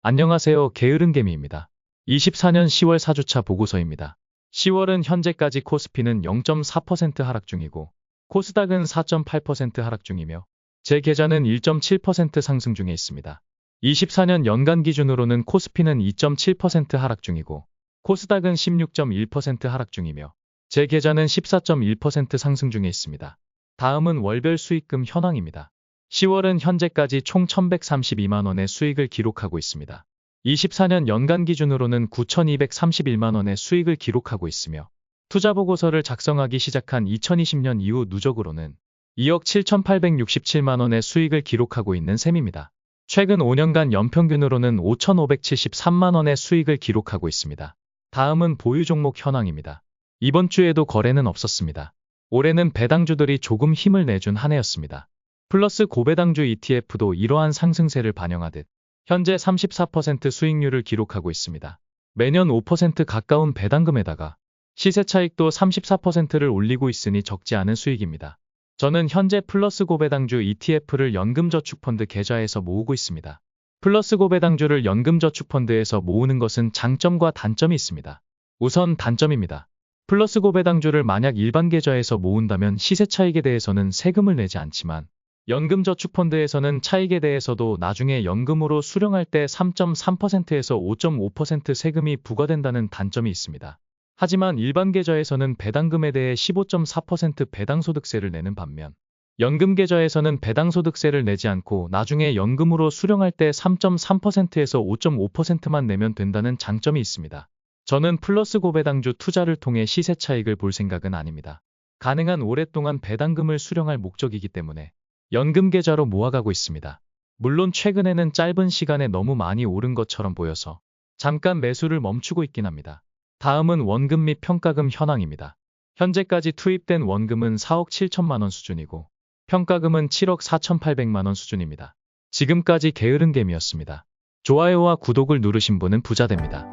안녕하세요. 게으른 개미입니다. 24년 10월 4주차 보고서입니다. 10월은 현재까지 코스피는 0.4% 하락 중이고 코스닥은 4.8% 하락 중이며 제 계좌는 1.7% 상승 중에 있습니다. 24년 연간 기준으로는 코스피는 2.7% 하락 중이고 코스닥은 16.1% 하락 중이며 제 계좌는 14.1% 상승 중에 있습니다. 다음은 월별 수익금 현황입니다. 10월은 현재까지 총 1132만 원의 수익을 기록하고 있습니다. 24년 연간 기준으로는 9231만 원의 수익을 기록하고 있으며 투자 보고서를 작성하기 시작한 2020년 이후 누적으로는 2억 7867만 원의 수익을 기록하고 있는 셈입니다. 최근 5년간 연평균으로는 5573만 원의 수익을 기록하고 있습니다. 다음은 보유 종목 현황입니다. 이번 주에도 거래는 없었습니다. 올해는 배당주들이 조금 힘을 내준 한 해였습니다. 플러스 고배당주 ETF도 이러한 상승세를 반영하듯 현재 34% 수익률을 기록하고 있습니다. 매년 5% 가까운 배당금에다가 시세 차익도 34%를 올리고 있으니 적지 않은 수익입니다. 저는 현재 플러스 고배당주 ETF를 연금저축펀드 계좌에서 모으고 있습니다. 플러스 고배당주를 연금저축펀드에서 모으는 것은 장점과 단점이 있습니다. 우선 단점입니다. 플러스 고배당주를 만약 일반 계좌에서 모은다면 시세 차익에 대해서는 세금을 내지 않지만 연금저축펀드에서는 차익에 대해서도 나중에 연금으로 수령할 때 3.3%에서 5.5% 세금이 부과된다는 단점이 있습니다. 하지만 일반 계좌에서는 배당금에 대해 15.4% 배당소득세를 내는 반면 연금 계좌에서는 배당소득세를 내지 않고 나중에 연금으로 수령할 때 3.3%에서 5.5%만 내면 된다는 장점이 있습니다. 저는 플러스 고배당주 투자를 통해 시세 차익을 볼 생각은 아닙니다. 가능한 오랫동안 배당금을 수령할 목적이기 때문에 연금 계좌로 모아가고 있습니다. 물론 최근에는 짧은 시간에 너무 많이 오른 것처럼 보여서 잠깐 매수를 멈추고 있긴 합니다. 다음은 원금 및 평가금 현황입니다. 현재까지 투입된 원금은 4억 7천만 원 수준이고 평가금은 7억 4,800만 원 수준입니다. 지금까지 게으른 개미였습니다. 좋아요와 구독을 누르신 분은 부자 됩니다.